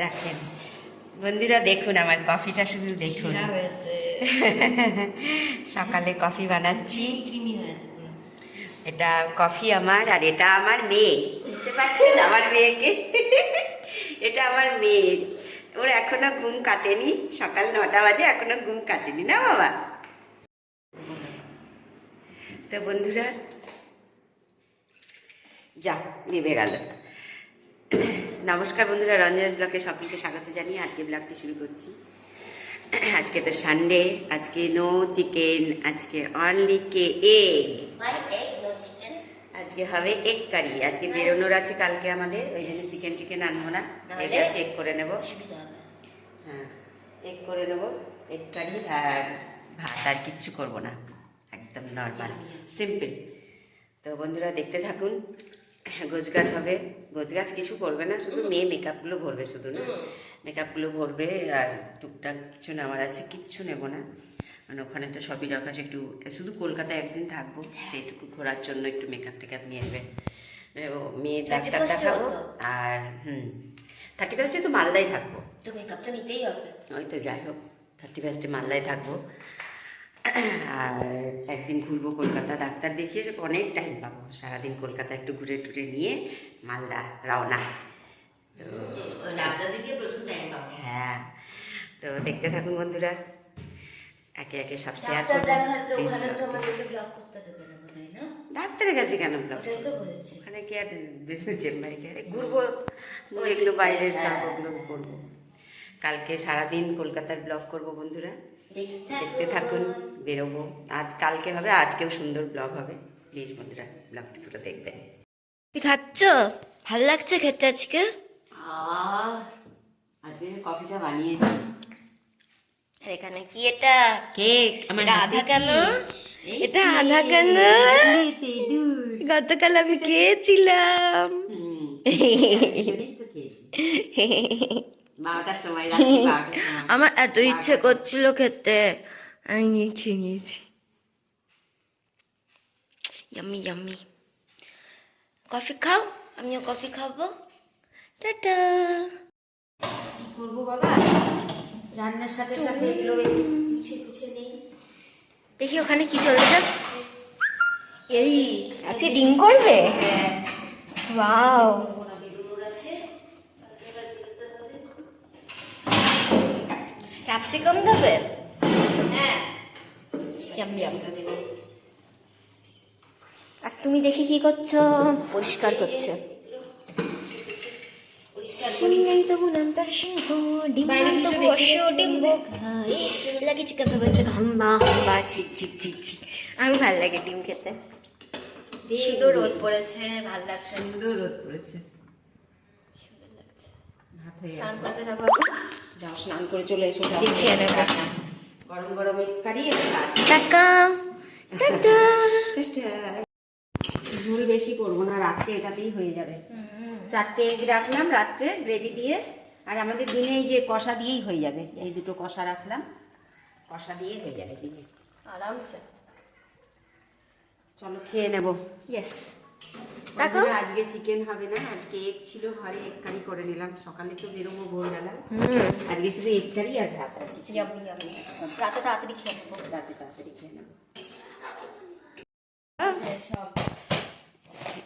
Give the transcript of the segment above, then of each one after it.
দেখেন বন্ধুরা দেখুন আমার কফিটা শুধু দেখুন। সকালে কফি বানাচ্ছি। এটা কফি আমার আর এটা আমার মেয়ে। চিনতে পারছেন? আমার মেয়েকে। এটা আমার মেয়ে। ওর এখনও ঘুম কাটেনি। সকাল নটা বাজে এখনও ঘুম কাটেনি। না বাবা? তো বন্ধুরা যা নেমে গেল। নমস্কার বন্ধুরা রঞ্জনাস ব্লকে সকলকে স্বাগত জানিয়ে আজকে ব্লগটি শুরু করছি। আজকে তো সানডে আজকে নো চিকেন আজকে অনলি কে এগ আজকে হবে এগ কারি আজকে বেরোনোর আছে কালকে আমাদের ওই জন্য চিকেন টিকেন আনব না? আছে এগ করে নেব। হ্যাঁ এগ করে নেব এগ কারি আর ভাত আর কিচ্ছু করব না। একদম নর্মাল সিম্পল তো বন্ধুরা দেখতে থাকুন গোছ গাছ হবে। গোছ গাছ কিছু করবে না শুধু মেয়ে মেকআপগুলো ভরবে শুধু না? মেকআপগুলো ভরবে আর টুকটাক কিছু নেওয়ার আছে কিচ্ছু নেব না। মানে ওখানে তো সবই রাখা একটু শুধু কলকাতায় একদিন থাকব সেইটুকু ঘোরার জন্য একটু মেকআপ টেকআপ নিয়ে নেবে ও মেয়ের ডাক্তার দেখাবো আর হুম থার্টি ফার্স্টে তো মালদায় থাকব। তো মেকআপটা নিতেই হবে। ওই তো যাই হোক থার্টি ফার্স্টে মালদায় থাকব। আর একদিন ঘুরবো কলকাতা ডাক্তার দেখিয়ে অনেক টাইম পাবো। সারাদিন কলকাতা একটু ঘুরে টুরে নিয়ে মালদা রওনা। তো ডাক্তার দেখিয়ে প্রচুর টাইম পাবো। হ্যাঁ তো দেখতে থাকুন বন্ধুরা। একে একে সব শেয়ার করব। ডাক্তারের কাছে কেন ব্লগ ওখানে কি আর চেম্বারে কি আর ঘুরবো? যেগুলো বাইরের সব ওগুলো করব। কালকে সারাদিন কলকাতার ব্লগ করব বন্ধুরা। দেখতে থাকুন বেরোবো। আজ কালকে হবে আজকেও সুন্দর ব্লগ হবে। প্লিজ বন্ধুরা ব্লগটি পুরো দেখবেন। খাচ্ছ? ভালো লাগছে খেতে আজকে? আজকে কফিটা বানিয়েছি। আর এখানে কি এটা? কেক আমার এটা আধা? কেন এটা আধা কেন। গতকাল আমি খেয়েছিলাম। আমার এত ইচ্ছে করছিল খেতে। আমি নিয়ে খেয়ে নিয়েছি। ইয়াম্মি ইয়াম্মি কফি খাও? আমিও কফি খাব। টাটা। করব বাবা? রান্নার সাথে সাথে এগুলো গুছিয়ে গুছিয়ে নেই। দেখি ওখানে কি চলছে। এই আজকে ডিম করবে? হ্যাঁ ওয়াও ওরা বেরোনোর আছে কালকে এবার বেরোতে হবে। ক্যাপসিকাম দেবে হ্যাঁ। আর তুমি দেখি কি করছ? পরিষ্কার করছে। সিংহ ডিম্ব খাই লাগে হাম্বা হাম্বা আমি ভালো লাগে ডিম খেতে। সুন্দর রোদ পড়েছে ভালো লাগছে। সুন্দর রোদ পড়েছে। হয়ে স্নান করতে যাব যাও স্নান করে চলে এসো গরম গরম এক কারি আর ভাত। টাকা। টাটা ঝোল বেশি করব না রাত্রে এটাতেই হয়ে যাবে। চারটে এগ রাখলাম রাত্রে গ্রেভি দিয়ে। আর আমাদের দিনে এই যে কষা দিয়েই হয়ে যাবে। এই দুটো কষা রাখলাম। কষা দিয়ে হয়ে যাবে দিনে। আরামসে। চলো খেয়ে নেব। ইয়েস আজকে চিকেন হবে না আজকে এগ ছিল ঘরে এগ কারি করে নিলাম। সকালে তো বেরোবো ভোরবেলা। আজকে শুধু এগ কারি আর ভাত আর কিছু রাতে তাড়াতাড়ি খেয়ে নেব। রাতে তাড়াতাড়ি খেয়ে নেব।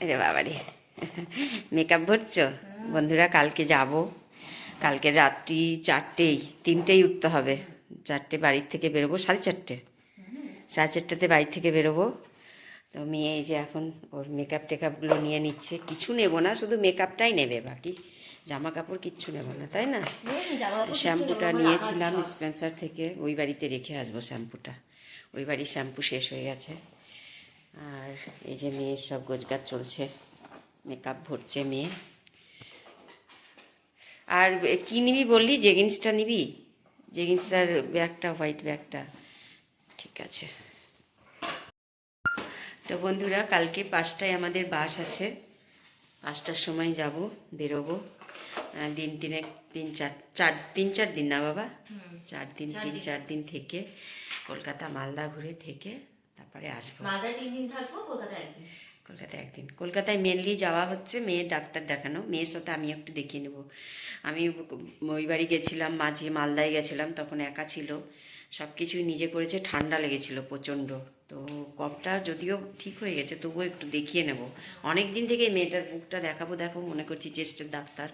আরে বাবারে মেকআপ ভরছো বন্ধুরা কালকে যাব। কালকে রাত্রি চারটেই তিনটেই উঠতে হবে। চারটে বাড়ির থেকে বেরোবো সাড়ে চারটে। সাড়ে চারটেতে বাড়ি থেকে বেরোবো। তো মেয়ে এই যে এখন ওর মেকআপ টেকআপগুলো নিয়ে নিচ্ছে। কিছু নেব না শুধু মেকআপটাই নেবে বাকি। জামা কাপড় কিচ্ছু নেব না তাই না? শ্যাম্পুটা নিয়েছিলাম স্পেন্সার থেকে ওই বাড়িতে রেখে আসব শ্যাম্পুটা। ওই বাড়ির শ্যাম্পু শেষ হয়ে গেছে। আর এই যে মেয়ের সব গোজগাছ চলছে মেকআপ ভরছে মেয়ে। আর কি নিবি বললি? জেগিন্সটা নিবি? জেগিন্সটার ব্যাগটা হোয়াইট ব্যাগটা। ঠিক আছে। তো বন্ধুরা কালকে পাঁচটায় আমাদের বাস আছে। পাঁচটার সময় যাব বেরোবো। দিন তিনে তিন চার চার তিন চার দিন না বাবা? চার দিন তিন চার দিন থেকে কলকাতা মালদা ঘুরে থেকে তারপরে আসব। কলকাতায় একদিন? কলকাতায় মেনলি যাওয়া হচ্ছে মেয়ের ডাক্তার দেখানো। মেয়ের সাথে আমি একটু দেখিয়ে নেব। আমি ওই বাড়ি গেছিলাম মাঝে মালদায় গেছিলাম তখন একা ছিল। সব কিছুই নিজে করেছে ঠান্ডা লেগেছিল প্রচণ্ড। তো কপটা যদিও ঠিক হয়ে গেছে, তবুও একটু দেখিয়ে নেব। অনেক দিন থেকে মেয়েটার বুকটা দেখাবো দেখো মনে করছি চেস্টের ডাক্তার।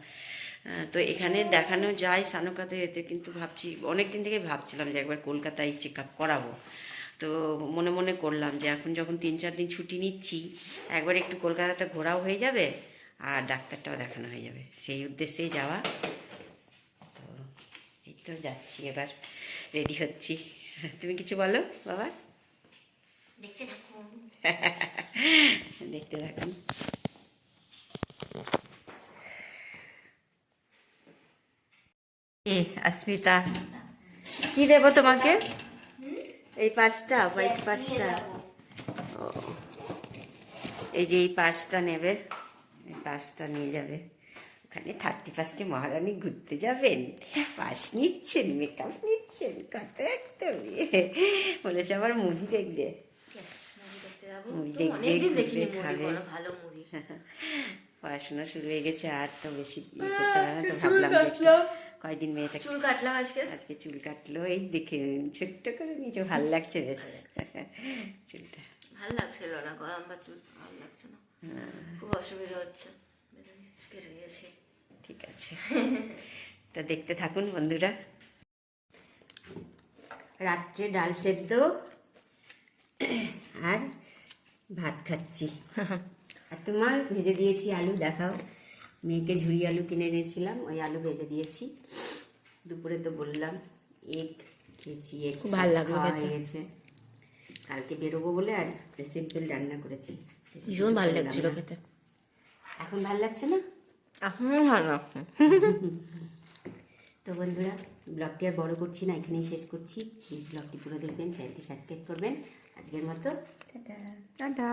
তো এখানে দেখানো যায় সানুকাতে, এতে কিন্তু ভাবছি অনেক দিন থেকে ভাবছিলাম যে একবার কলকাতায় চেক আপ করাবো। তো মনে মনে করলাম যে এখন যখন তিন চার দিন ছুটি নিচ্ছি, একবার একটু কলকাতাটা ঘোরাও হয়ে যাবে আর ডাক্তারটাও দেখানো হয়ে যাবে। সেই উদ্দেশ্যেই যাওয়া। তো এই তো যাচ্ছি, এবার রেডি হচ্ছি। তুমি কিছু বলো, বাবা? দেখতে থাকুন। দেখতে থাকুন। কি দেবো তোমাকে? এই পার্সটা হোয়াইট পার্সটা। ও এই যে এই পার্সটা নেবে এই পার্সটা নিয়ে যাবে। ওখানে থার্টি ফার্স্টে মহারানী ঘুরতে যাবেন। পার্স নিচ্ছেন মেকআপ নিচ্ছেন কত একদম। বলেছে আবার মুভি দেখবে। পড়াশোনা শুরু হয়ে গেছে আর তো বেশি তো ভাবলাম কয়দিন মেয়েটা চুল কাটলাম আজকে। আজকে চুল কাটলো এই দেখে ছোট্ট করে নিচে ভালো লাগছে বেশ। চুলটা। ভালো লাগছিল না গরম বা চুল ভালো লাগছে না। খুব অসুবিধা হচ্ছে। বেদানি কেটে গেছে। ঠিক আছে। তা দেখতে থাকুন বন্ধুরা। রাত্রে ডাল সেদ্ধ। আর ভাত খাচ্ছি। আর তোমার ভেজে দিয়েছি আলু দেখাও। মেয়েকে ঝুরি আলু কিনে এনেছিলাম ওই আলু ভেজে দিয়েছি। দুপুরে তো বললাম এগ খেয়েছি এগ খুব ভালো লাগল হয়ে গেছে কালকে বেরোবো বলে আর সিম্পল রান্না করেছি। ভীষণ ভালো লাগছিল খেতে। এখন ভালো লাগছে না? এখন ভালো লাগছে। তো বন্ধুরা ব্লগটি আর বড় করছি না এখানেই শেষ করছি। প্লিজ ব্লগটি পুরো দেখবেন চ্যানেলটি সাবস্ক্রাইব করবেন। আজকের মতো টাটা টাটা